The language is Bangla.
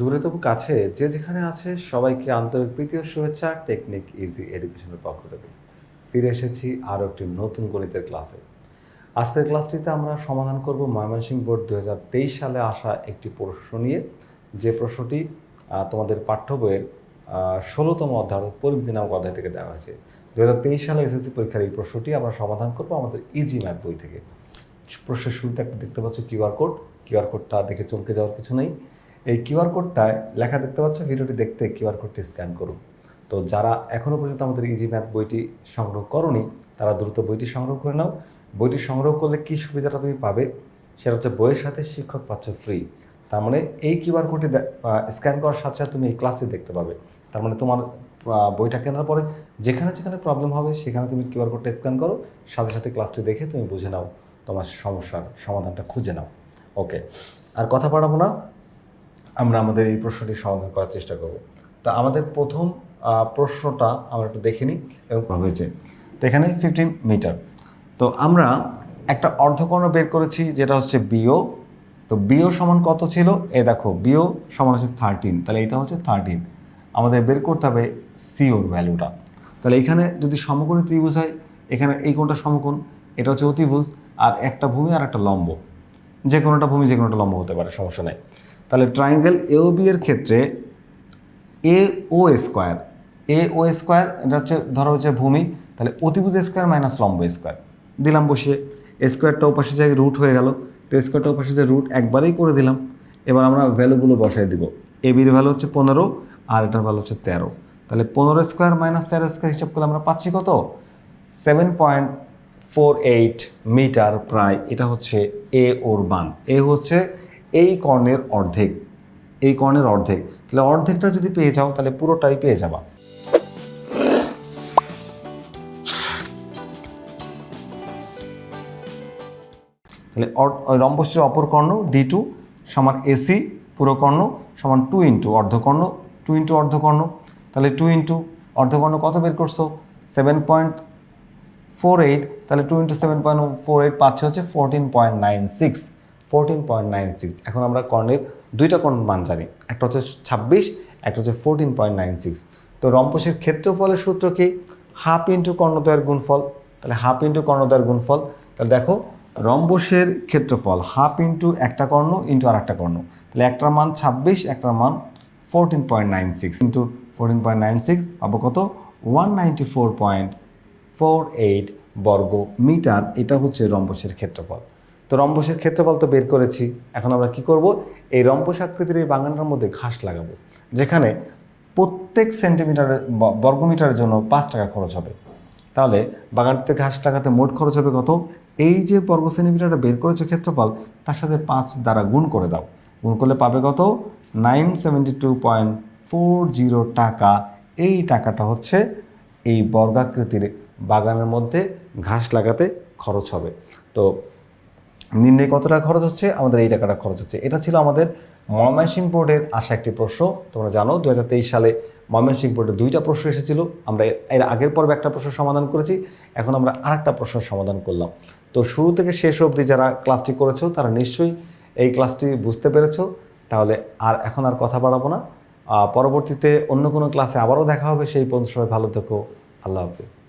দূরে তবু কাছে, যে যেখানে আছে, সবাইকে আন্তরিক প্রীতি ও শুভেচ্ছা, টেকনিক ইজি এডুকেশনের পক্ষ থেকে। ফিরে এসেছি আরও একটি নতুন গণিতের ক্লাসে। আজকের ক্লাসটিতে আমরা সমাধান করব ময়মনসিংহ বোর্ড দু হাজার তেইশ সালে আসা একটি প্রশ্ন নিয়ে। যে প্রশ্নটি তোমাদের পাঠ্য বইয়ের ষোলোতম অধ্যায় অর্থাৎ নামক অধ্যায় থেকে দেওয়া হয়েছে। দু হাজার তেইশ সালে এসএসসি পরীক্ষার এই প্রশ্নটি আমরা সমাধান করব আমাদের ইজি ম্যাথ বই থেকে। প্রশ্নের শুরুতে একটা দেখতে পাচ্ছ কিউআর কোড। কিউআর কোডটা দেখে চমকে যাওয়ার কিছু নেই। এই কিউআর কোডটায় লেখা দেখতে পাচ্ছ, ভিডিওটি দেখতে কিউআর কোডটি স্ক্যান করুন। তো যারা এখনও পর্যন্ত আমাদের ইজি ম্যাথ বইটি সংগ্রহ করনি, তারা দ্রুত বইটি সংগ্রহ করে নাও। বইটি সংগ্রহ করলে কী সুবিধাটা তুমি পাবে? সেটা হচ্ছে বইয়ের সাথে শিক্ষক পাচ্ছ ফ্রি তার মানে এই কিউআর কোডটি স্ক্যান করার সাথে সাথে তুমি এই ক্লাসটি দেখতে পাবে। তার মানে তোমার বইটা কেনার পরে যেখানে যেখানে প্রবলেম হবে, সেখানে তুমি কিউআর কোডটা স্ক্যান করো। সাথে সাথে ক্লাসটি দেখে তুমি বুঝে নাও তোমার সমস্যার সমাধানটা খুঁজে নাও। ওকে আর কথা বাড়াবো না। আমরা আমাদের এই প্রশ্নটি সমাধান করার চেষ্টা করব। তা আমাদের প্রথম প্রশ্নটা আমরা একটু দেখে নিই এবং হয়েছে। তো এখানে ফিফটিন মিটার তো আমরা একটা অর্ধকর্ণ বের করেছি যেটা হচ্ছে বিও তো বিও সমান কত ছিল? এ দেখো বিও সমান হচ্ছে থার্টিন তাহলে এটা হচ্ছে থার্টিন আমাদের বের করতে হবে সিওর ভ্যালুটা তাহলে এখানে যদি সমকোণী ত্রিভুজ হয় এখানে এই কোণটা সমকোণ এটা হচ্ছে অতিভুজ আর একটা ভূমি আর একটা লম্ব। যে কোনোটা ভূমি যে কোনোটা লম্ব হতে পারে সমস্যা নাই। তাহলে ট্রায়াঙ্গেল এও বি এর ক্ষেত্রে এ ও স্কোয়ার এ ও স্কোয়ার এটা হচ্ছে, ধরো হচ্ছে ভূমি, তাহলে অতিভুজ স্কোয়ার মাইনাস লম্ব স্কোয়ার দিলাম বসিয়ে স্কোয়ারটা ওপাশে জায়গায় রুট হয়ে গেল তো স্কোয়ারটা ওপাশে যে রুট একবারেই করে দিলাম, এবার আমরা ভ্যালুগুলো বসাই দিব। এ বির ভ্যালু হচ্ছে পনেরো, আর এটার ভ্যালু হচ্ছে তেরো। তাহলে পনেরো স্কোয়ার মাইনাস তেরো স্কোয়ার হিসাব করলে আমরা পাচ্ছি কত? Seven point four eight metre প্রায়, এটা হচ্ছে এ ওর মান। এ হচ্ছে এই কর্ণের অর্ধেক, এই কর্ণের অর্ধেক। তাহলে অর্ধেকটা যদি পেয়ে যাও, তাহলে পুরোটাই পেয়ে যাবা। তাহলে রম্বসের অপর কর্ণ ডি টু সমান এসি পুরো কর্ণ সমান টু ইন্টু অর্ধকর্ণ টু ইন্টু অর্ধকর্ণ। তাহলে টু ইন্টু অর্ধকর্ণ কত বের করছ? সেভেন পয়েন্ট ফোর এইট তাহলে two into seven point four eight পাচ্ছে হচ্ছে fourteen point nine six fourteen point nine six এখন আমরা কর্ণের দুইটা কর্ণ মান জানি। একটা হচ্ছে ছাব্বিশ, একটা হচ্ছে ফোরটিন পয়েন্ট নাইন সিক্স তো রম্পসের ক্ষেত্রফলের সূত্র কি? হাফ ইন্টু কর্ণদ্বয়ের গুণফল। তাহলে হাফ ইন্টু কর্ণদ্বয়ের গুণফল। তাহলে দেখো রম্বসের ক্ষেত্রফল হাফ ইন্টু একটা কর্ণ ইন্টু আর একটা কর্ণ। তাহলে একটার মান ছাব্বিশ, একটার মান fourteen point nine six into fourteen point nine six পাবো কত? One ninety four point four eight বর্গ মিটার এটা হচ্ছে রম্বসের ক্ষেত্রফল। তো রম্বসের ক্ষেত্রফল তো বের করেছি। এখন আমরা কি করব? এই রম্বস আকৃতির এই বাগানটার মধ্যে ঘাস লাগাবো, যেখানে প্রত্যেক সেন্টিমিটারের বর্গমিটারের জন্য পাঁচ টাকা খরচ হবে। তাহলে বাগানটিতে ঘাস লাগাতে মোট খরচ হবে কত? এই যে বর্গ সেন্টিমিটারটা বের করেছে ক্ষেত্রফল, তার সাথে পাঁচ দ্বারা গুণ করে দাও। গুণ করলে পাবে কত? Nine seventy two point four zero টাকা। এই টাকাটা হচ্ছে এই বর্গাকৃতির বাগানের মধ্যে ঘাস লাগাতে খরচ হবে। তো নির্ণয় কত টাকা খরচ হচ্ছে? আমাদের এই টাকাটা খরচ হচ্ছে। এটা ছিল আমাদের ময়মনসিংহ বোর্ডের আসা একটি প্রশ্ন। তোমরা জানো দু হাজার তেইশ সালে ময়মনসিংহ বোর্ডে দুইটা প্রশ্ন এসেছিল। আমরা এর আগের পর্বে একটা প্রশ্ন সমাধান করেছি। এখন আমরা আরেকটা প্রশ্ন সমাধান করলাম। তো শুরু থেকে শেষ অবধি যারা ক্লাসটি করেছ, তারা নিশ্চয়ই এই ক্লাসটি বুঝতে পেরেছ। তাহলে আর এখন আর কথা বাড়াবো না। পরবর্তীতে অন্য কোনো ক্লাসে আবারও দেখা হবে। সেই পর্যন্ত সবাই ভালো থেকো। আল্লাহ হাফিজ।